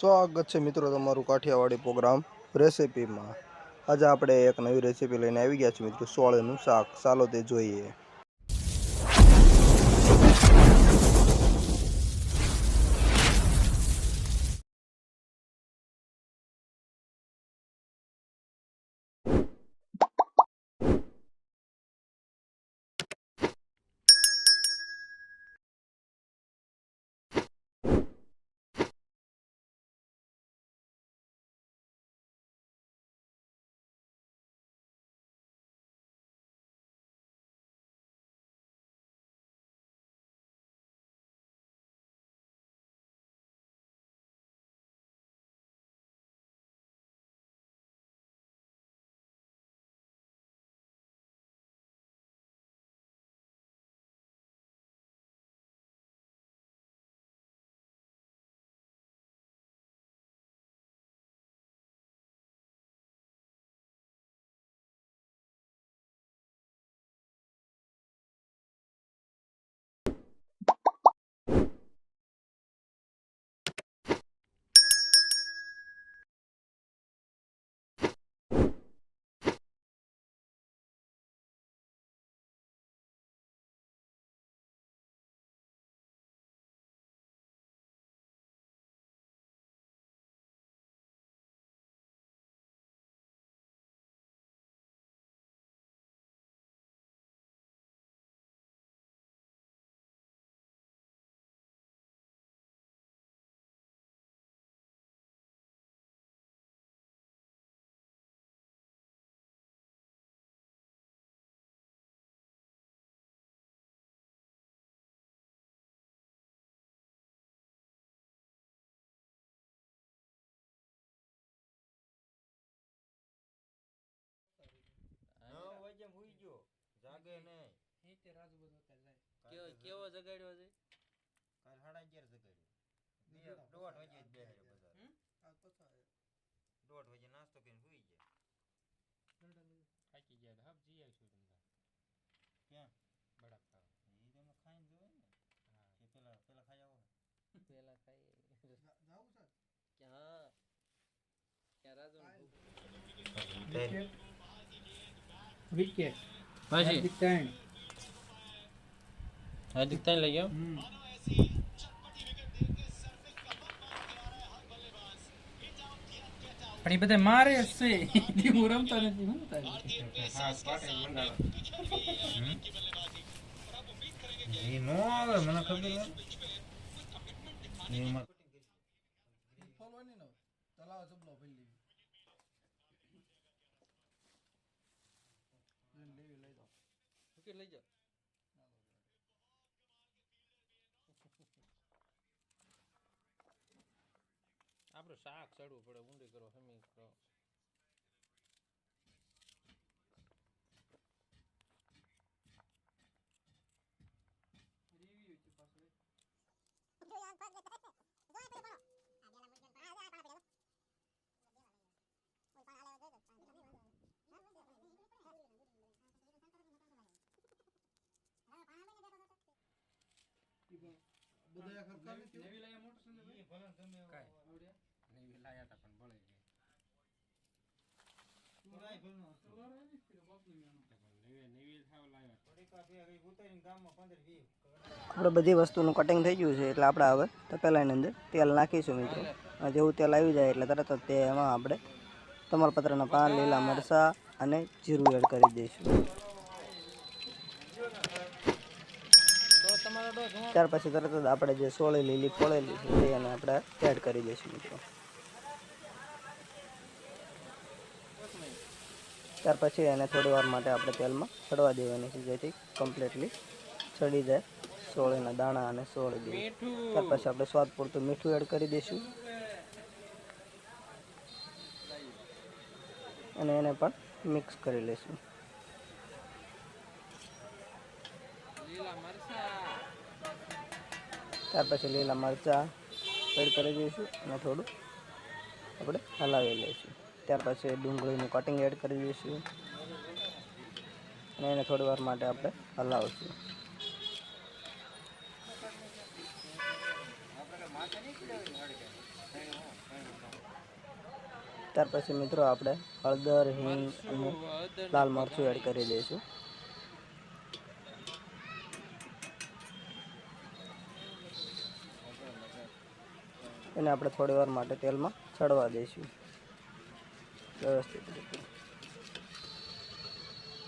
સ્વાગત છે મિત્રો તમારું કાઠિયાવાડી પ્રોગ્રામ રેસિપીમાં. આજે આપણે એક નવી રેસીપી લઈને આવી ગયા છીએ મિત્રો સોળનું શાક. ચાલો તે જોઈએ. જાગે નહીં કેવો કેવો જગાડ્યો છે કાલ સાડા અગિયાર જગાડ્યો. દોઢ વાગે જ બેહાડ્યો બધા દોઢ વાગે નાસ્તો કરીને સુઈ જાય થાકી ગયા હબ જી આવશું તમને ક્યાં બડા ખાવા એ તમે ખાઈને જોવે ને. કે પેલા પેલા ખાઈ આવો. પેલા ખાઈ ક્યાં ક્યાં રાજુ વિકેટ હાર્દિક ત્રણ હાર્દિક તાઈ લઈ ગયો હમ. પણ એ બધા મારે હશે છે. હું રમતો નથી હું એ નો આવે મને ખબર નથી મૂકી લઈ જાઓ આપણું શાક ચડવું પડે ઊંડી કરો હમી કરો નવી લાયા મોટર સંદર ઈ ભલે ગમે એવો નવી લાયા હતા પણ બળી ગઈ પુરાય ભલનો હતો. નવી નવી થાવ લાવ્યા થોડીક આ બે ઉતારીને ગામમાં પંદર વીસ. આપણે બધી વસ્તુનું કટિંગ થઈ ગયું છે એટલે આપણે હવે તપેલાની અંદર તેલ નાખીશું મિત્રો. અને જેવું તેલ આવી જાય એટલે તરત જ તેમાં આપણે તમાલપત્રના પાન લીલા મરચાં અને જીરું એડ કરી દઈશું. ત્યાર પછી તરત જ આપણે જે સોળી લીલી ફોળેલી છે એને આપણે એડ કરી દઈશું મિત્રો. ત્યાર પછી એને થોડી વાર માટે આપણે તેલમાં ચડવા દેવાની છે, જેથી કમ્પ્લીટલી ચડી જાય સોળીના દાણા અને સોળી મીઠું ત્યાર પછી આપણે સ્વાદ પૂરતું મીઠું એડ કરી દઈશું. અને એને પણ મિક્સ કરી લઈશું લીલા મરચા ત્યાર પછી લીલા મરચાં એડ કરી દઈશું અને થોડું આપણે હલાવી લઈશું. ત્યાર પછી ડુંગળીનું કટિંગ એડ કરી દઈશું. અને એને થોડી વાર માટે આપણે હલાવશું. ત્યાર પછી મિત્રો આપણે હળદર, હિંગ અને લાલ મરચું એડ કરી દઈશું. એને આપણે થોડી વાર માટે તેલમાં ચડવા દઈશું. વ્યવસ્થિત રીતે.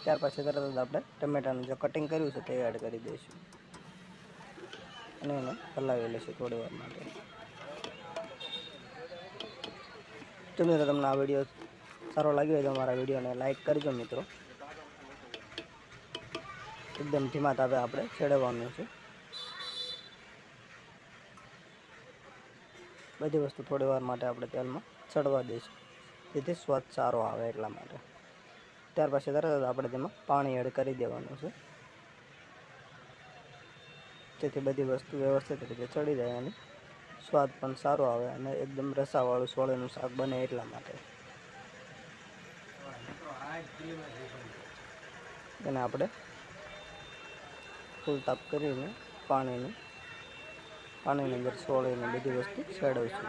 ત્યાર પછી તરત જ આપણે ટમેટાનું જે કટિંગ કર્યું છે તે એડ કરી દઈશું. અને એને હલાવી લઈશું થોડી વાર માટે. તો મિત્રો, તમને આ વીડિયો સારો લાગ્યો હોય તો અમારા વિડીયોને લાઈક કરજો મિત્રો. એકદમ ધીમા તાપે આપણે ચડવાનું છે. બધી વસ્તુ થોડી વાર માટે આપણે તેલમાં ચડવા દઈશું. જેથી સ્વાદ સારો આવે એટલા માટે. ત્યાર પછી તરત જ આપણે તેમાં પાણી એડ કરી દેવાનું છે. જેથી બધી વસ્તુ વ્યવસ્થિત રીતે ચડી જાય અને સ્વાદ પણ સારો આવે અને એકદમ રસાવાળું સોળેનું શાક બને એટલા માટે. એને આપણે ફૂલ તાપ કરીને પાણીનું પાણીની અંદર સોળીને બધી વસ્તુ ચડાવીશું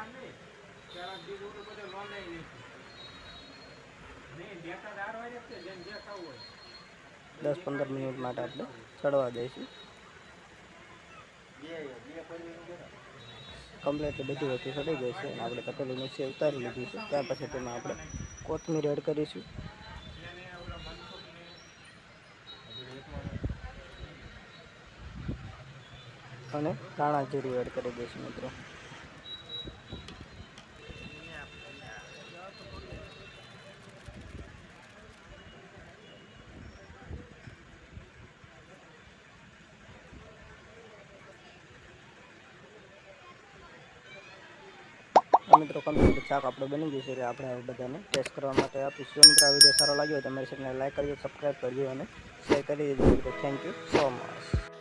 દસ પંદર મિનિટ માટે આપણે ચડવા દઈશું કમ્પ્લીટલી બધી વસ્તુ ચડી ગઈ છે અને આપણે તપેલું નીચે ઉતારી લીધું છે. ત્યાર પછી તેમાં આપણે કોથમીર એડ કરીશું. અને ધાણા જીરું એડ કરી દઈશું મિત્રો. આ મિત્રો, કમ્પ્લીટ શાક આપણે બની ગયું છે, એટલે આપણે હવે બધાને ટેસ્ટ કરવા માટે આપીશું. જો મિત્રો, આ વીડિયો સારો લાગ્યો હોય તો મારી ચેનલને લાઈક કરજો સબસ્ક્રાઈબ કરજો અને શેર કરી દેજો. મિત્રો થેન્ક યુ સો મચ